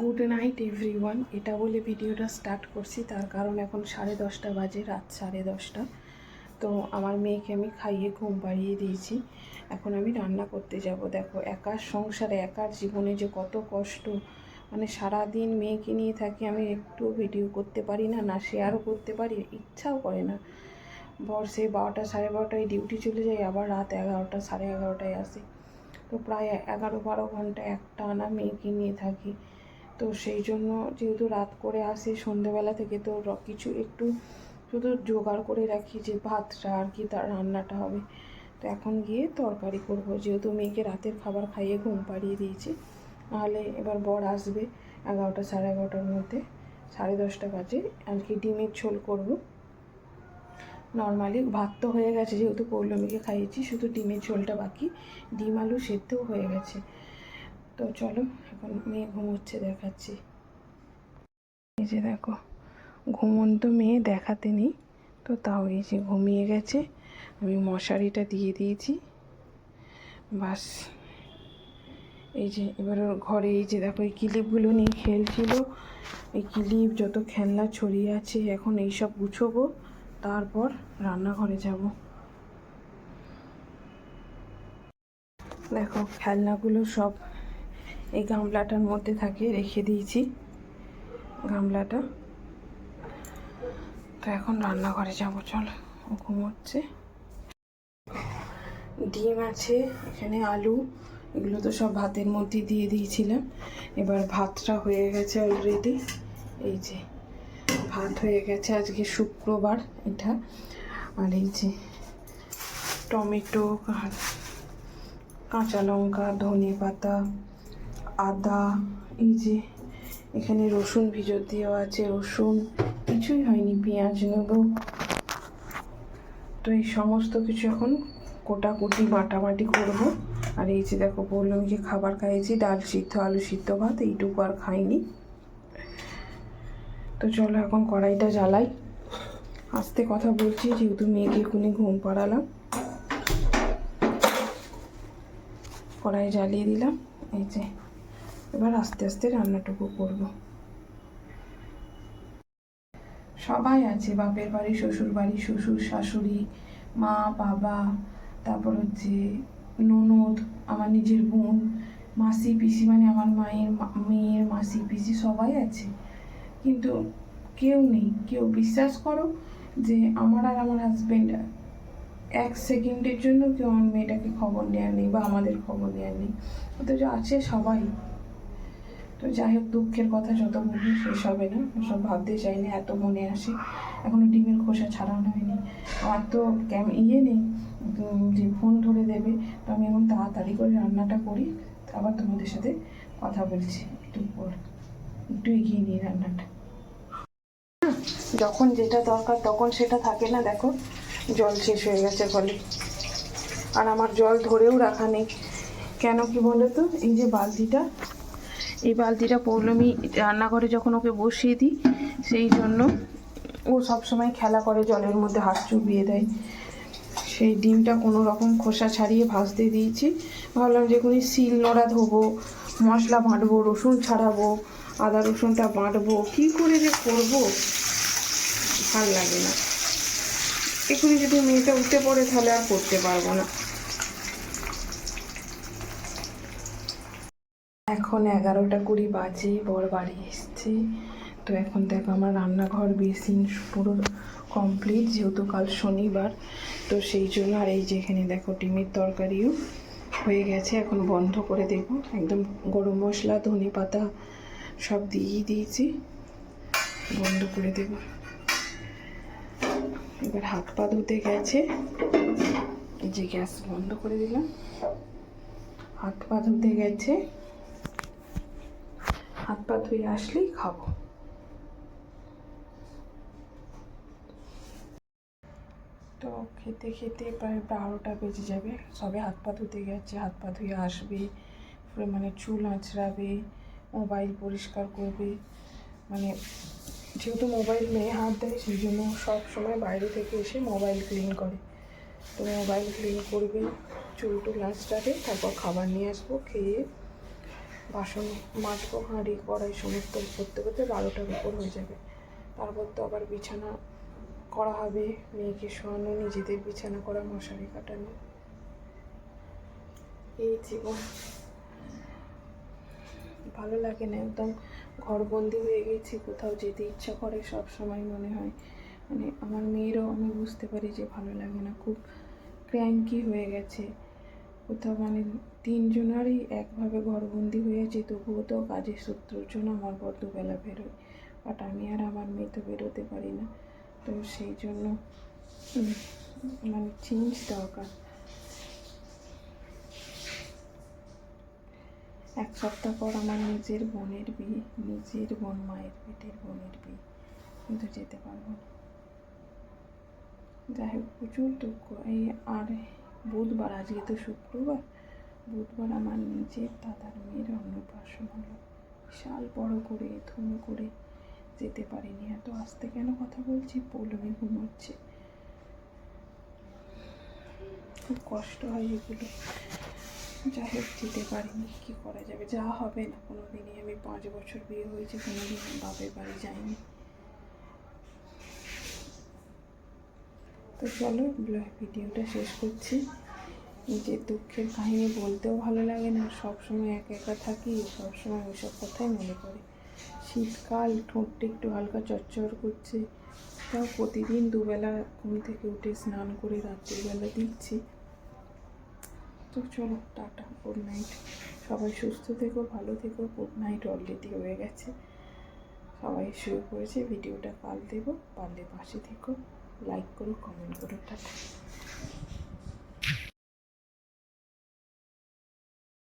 Good night everyone. এটা বলে ভিডিওটা স্টার্ট করছি। তার কারণ এখন সাড়ে দশটা বাজে, রাত সাড়ে দশটা। তো আমার মেয়েকে আমি খাইয়ে ঘুম পাড়িয়ে দিয়েছি। এখন আমি রান্না করতে যাব। দেখো, একার সংসারে, একার জীবনে যে কত কষ্ট। মানে সারা দিন মেয়েকে নিয়ে থাকি আমি একটু ভিডিও করতে পারি না না শেয়ারও করতে পারি, ইচ্ছাও করে না। বর সে বারোটা, সাড়ে বারোটায় ডিউটি চলে যায়, আবার রাত এগারোটা, সাড়ে এগারোটায় আসে। তো প্রায় এগারো বারো ঘণ্টা একটা আনা মেয়েকে নিয়ে থাকি। তো সেই জন্য যেহেতু রাত করে আসি, সন্ধেবেলা থেকে তো কিছু একটু শুধু জোগাড় করে রাখি যে ভাতটা আর কি তার রান্নাটা হবে। তো এখন গিয়ে তরকারি করব। যেহেতু মেয়েকে রাতের খাবার খাইয়ে ঘুম পাড়িয়ে দিয়েছি, নাহলে এবার বর আসবে এগারোটা সাড়ে এগারোটার মধ্যে, সাড়ে দশটা বাজে, আর কি ডিমের ঝোল করব। নর্মালি ভাত তো হয়ে গেছে, যেহেতু পৌলমীকে খাইয়েছি, শুধু ডিমের ঝোলটা বাকি। ডিম আলু সেদ্ধও হয়ে গেছে। তো চলো, এখন মেয়ে ঘুমোচ্ছে, দেখাচ্ছি। এই যে দেখো, ঘুমন্ত মেয়ে দেখাতে নেই, তো তাও এই যে ঘুমিয়ে গেছে। আমি মশারিটা দিয়ে দিয়েছি। বাস, এই যে এবার ওর ঘরে এই যে দেখো, এই ক্লিপগুলো নিয়ে খেলছিল। এই ক্লিপ, যত খেলনা ছড়িয়ে আছে, এখন এইসব গুছোবো, তারপর রান্নাঘরে যাব। দেখো, খেলনাগুলো সব এই গামলাটার মধ্যে থাকে রেখে দিয়েছি। গামলাটা। তো এখন রান্নাঘরে যাব, চল। ঘুমোচ্ছে ডিম আছে, এখানে আলু। এগুলো তো সব ভাতের মধ্যে দিয়ে দিয়েছিলাম। এবার ভাতটা হয়ে গেছে অলরেডি এই যে, ভাত হয়ে গেছে আজকে শুক্রবার এটা। আর এই যে, টমেটো, কাঁচা লঙ্কা, ধনে পাতা। আদা, এই যে এখানে রসুন ভিজর দেওয়া আছে, রসুন। কিছুই হয়নি, পেঁয়াজ নেব। তো এই সমস্ত কিছু এখন কোটা কোটাকুটি বাটাবাটি করব। আর এই যে দেখো, বললাম যে খাবার খাইয়েছি, ডাল সিদ্ধ, আলু সিদ্ধ ভাত, এইটুকু আর খাইনি। তো চলো এখন কড়াইটা জ্বালাই। আস্তে কথা বলছি, যেহেতু মেয়েকে এখনই ঘুম পাড়ালাম। কড়াই জ্বালিয়ে দিলাম, এই যে এবার আস্তে আস্তে রান্নাটুকু করব। সবাই আছে, বাপের বাড়ি, শ্বশুর বাড়ি, শ্বশুর, শাশুড়ি, মা, বাবা, তারপর হচ্ছে ননদ, আমার নিজের বোন, মাসি, পিসি মানে আমার মায়ের মেয়ের মাসি, পিসি সবাই আছে। কিন্তু কেউ নেই, কেউ বিশ্বাস করো যে আমার আর আমার হাজবেন্ড এক সেকেন্ডের জন্য কেউ আমার মেয়েটাকে খবর নেওয়ার নেই বা আমাদের খবর নেওয়ার নেই। অথচ আছে সবাই। তো যাই হোক, দুঃখের কথা, যত বলি শেষ হবে না সব ভাবতে চাই না, এত মনে আসে। এখনও ডিমের খোসা ছাড়ানো হয়নি। আমার তো ক্যাম ইয়ে নেই যে ফোন ধরে দেবে। তো আমি এখন তাড়াতাড়ি করে রান্নাটা করি, আবার তোমাদের সাথে কথা বলছি, একটু পর। একটু এগিয়ে নিই রান্নাটা। যখন যেটা দরকার তখন সেটা থাকে না, দেখো, জল শেষ হয়ে গেছে ফলে। আর আমার জল ধরেও রাখা নেই। কেন কি বলো তো এই যে বালতিটা এই বালতিটা পৌলমি রান্নাঘরে যখন ওকে বসিয়ে দিই, সেই জন্য ও সবসময় খেলা করে, জলের মধ্যে হাত চুবিয়ে দেয়। সেই ডিমটা কোনো রকম খোসা ছাড়িয়ে ভাজতে দিয়েছি। ভাবলাম যে কোনো শিল নোড়া ধোবো, মশলা বাঁটবো, রসুন ছাড়াবো, আদা রসুনটা বাঁটবো। কী করে যে করব? ভালো লাগে না। এখনই যদি মেয়েটা উঠে পড়ে তাহলে আর করতে পারব না। এখন এগারোটা কুড়ি বাজে বর বাড়ি এসছে। তো এখন দেখো আমার রান্নাঘর বেসিন পুরো কমপ্লিট যেহেতু কাল শনিবার, তো সেই জন্য আর এই যেখানে দেখো ডিমের তরকারিও হয়ে গেছে। এখন বন্ধ করে দেব। একদম গরম মশলা, ধনে পাতা সব দিয়েই দিয়েছি। বন্ধ করে দেব। এবার হাত পা ধুতে গেছে। যে গ্যাস বন্ধ করে দিলাম। হাত পা ধুতে গেছে। হাত পা ধুয়ে আসলেই খাব। তো খেতে খেতে প্রায় বারোটা বেজে যাবে। সবে হাত পা ধুতে গেছে, হাত পা ধুয়ে আসবে মানে চুল আঁচড়াবে, মোবাইল পরিষ্কার করবে। মানে যেহেতু মোবাইল মেয়ে হাত দেয় সেই জন্য সব সময় বাইরে থেকে এসে মোবাইল ক্লিন করে। তো মোবাইল ক্লিন করবে, চুল টুল আঁচড়াবে, তারপর খাবার নিয়ে আসব, খেয়ে বাসন মাজবো, হাঁড়ি, কড়াই সমস্ত করতে করতে বারোটার উপর হয়ে যাবে। তারপর তো আবার বিছানা করা হবে, মেয়েকে শোয়ানো, নিজেদের বিছানা করা, মশারি কাটানো। এই জীবন। ভালো লাগে না, একদম ঘরবন্দি হয়ে গেছি, কোথাও যেতে ইচ্ছা করে সব সময় মনে হয়। মানে আমার মেয়েরও আমি বুঝতে পারি যে ভালো লাগে না, খুব ক্র্যাঙ্কি হয়ে গেছে। কোথাও মানে তিনজনারই একভাবে ঘরবন্দি হয়েছে, তবুও তো কাজের সূত্রের জন্য আমার বর দুবেলা বেরোয়। বাট আমি আর আমার মেয়ে তো বেরোতে পারি না। তো সেই জন্য মানে চেঞ্জ দরকার। এক সপ্তাহ পর আমার নিজের বোনের বিয়ে, নিজের বোন মায়ের পেটের বোনের বিয়ে। কিন্তু যেতে পারব না। যাই হোক, প্রচুর দুঃখ। এই আর বুধবার, আজকে তো শুক্রবার। বুধবার আমার নিজের দাদার মেয়ের অন্নপ্রাশন হলো। বিশাল বড় করে, ধুম করে যেতে পারিনি এত। আসতে কেন কথা বলছি? পৌলমী ঘুমোচ্ছে। খুব কষ্ট হয় এগুলো। যাই হোক, যেতে পারিনি। কী করা যাবে? যা হবে না কোনো দিনই আমি পাঁচ বছর বিয়ে হয়েছে কোনো দিন বাপের বাড়ি যাইনি। তো চলো ভিডিওটা শেষ করছি। নিজের দুঃখের কাহিনী বলতেও ভালো লাগে না, সবসময় একা একা থাকি, সবসময় ওইসব কথাই মনে পড়ে। শীতকাল ঠোঁটটা একটু হালকা চচ্চর করছে, তাও প্রতিদিন দুবেলা ঘুম থেকে উঠে স্নান করে রাত্রিবেলা দিচ্ছি। তো চলো, টাটা গুড নাইট সবাই সুস্থ থেকো, ভালো থেকো গুড নাইট অলরেডি হয়ে গেছে। সবাই শুয়ে পড়েছে, ভিডিওটা কাল দেবো পারলে পাশে থেকো। লাইক করুন কমেন্ট করুন টাটা।